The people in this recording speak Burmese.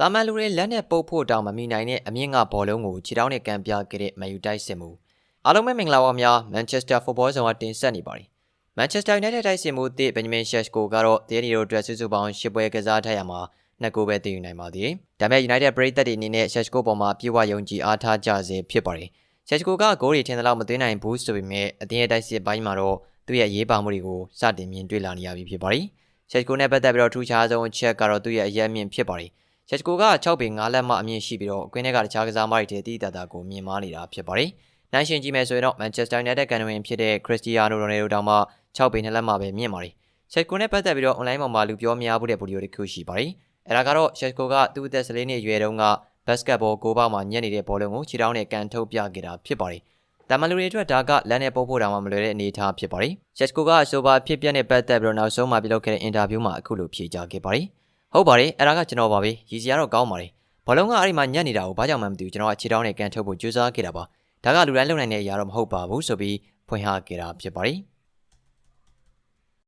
တာမန်လူတွေလက်နဲ့ပုတ်ဖို့တောင်မမိနိုင်တဲ့အမြင့်ကဘောလုံးကိုခြေထောက်နဲ့ကန်ပြခဲ့တဲ့မန်ယူတိုက်စစ်မှုအားလုံးပဲမင်္ဂလာပါများမန်ချက်စတာဖုတ်ဘောဆောင်ကတင်ဆက်နေပါတယ်မန်ချက်စတာယူနိုက်တက်တိုက်စစ်မှုအသစ်ဘင်ဂျမင်ရှက်ကိုကတော့တေးနီရိုအတွက်စုစုပေါင်း၈ပွဲကစားထားရမှာနှစ်ကိုပဲတည်ယူနိုင်ပါသေးတယ်ဒါပေမဲ့ United ပရိသတ်တွေအနေနဲ့ရှက်ကိုပေါ်မှာပြေဝယုံကြည်အားထားကြစေဖြစ်ပါတယ်ရှက်ကိုကဂိုးတွေထင်သလောက်မသွင်းနိုင်ဘူးဆိုပေမဲ့အတင်းရဲ့တိုက်စစ်ပိုင်းမှာတော့သူ့ရဲ့ရေးပါမှုတွေကိုစတင်မြင်တွေ့လာနေရပြီဖြစ်ပါတယ်ရှက်ကိုနဲ့ပတ်သက်ပြီးတော့ထူးခြားဆုံးအချက်ကတော့သူ့ရဲ့အရက်မြင့်ဖြစ်ပါတယ် ချက်ကိုက6ပေ9လက်မှအမြင့်ရှိပြီးတော့အကွင်းထဲကတခြားကစားမတွေတည်တည်တာတာကိုမြင်မာနေတာဖြစ်ပါတယ်။နိုင်ရှင်ကြည့်မယ်ဆိုရင်တော့ Manchester United ကန်ဝင်ဖြစ်တဲ့ Cristiano Ronaldo တောင်မှ6ပေ2လက်မှပဲမြင့်ပါတယ်။ချက်ကိုနဲ့ပတ်သက်ပြီးတော့ online ပေါ်မှာလူပြောများဖို့တဲ့ဗီဒီယိုတစ်ခုရှိပါတယ်။အဲဒါကတော့ချက်ကိုကသူ့အသက်14နှစ်အရွယ်တုန်းကဘတ်စကတ်ဘောကိုပေါက်မှာညက်နေတဲ့ဘောလုံးကိုခြေထောက်နဲ့ကန်ထုတ်ပြခဲ့တာဖြစ်ပါတယ်။တမန်လူတွေအတွက်ဒါကလမ်းနဲ့ပုတ်ဖို့တောင်မှမလွယ်တဲ့အနေအထားဖြစ်ပါတယ်။ချက်ကိုကအဆိုပါဖြစ်ပျက်တဲ့ပတ်သက်ပြီးတော့နောက်ဆုံးမှပြုလုပ်ခဲ့တဲ့အင်တာဗျူးမှာအခုလိုဖြေကြားခဲ့ပါတယ်။ ဟုတ်ပါတယ်အဲ့ဒါကကျွန်တော်ပါပဲရည်စရာတော့ကောင်းပါတယ်ဘလုံးကအဲ့ဒီမှာညက်နေတာကိုဘာကြောင့်မှမသိဘူးကျွန်တော်ကခြေထောက်နဲ့ကန်ထုတ်ဖို့ကြိုးစားခဲ့တာပါဒါကလူတိုင်းလုံနိုင်တဲ့အရာတော့မဟုတ်ပါဘူးဆိုပြီးဖွင့်ဟခဲ့တာဖြစ်ပါတယ်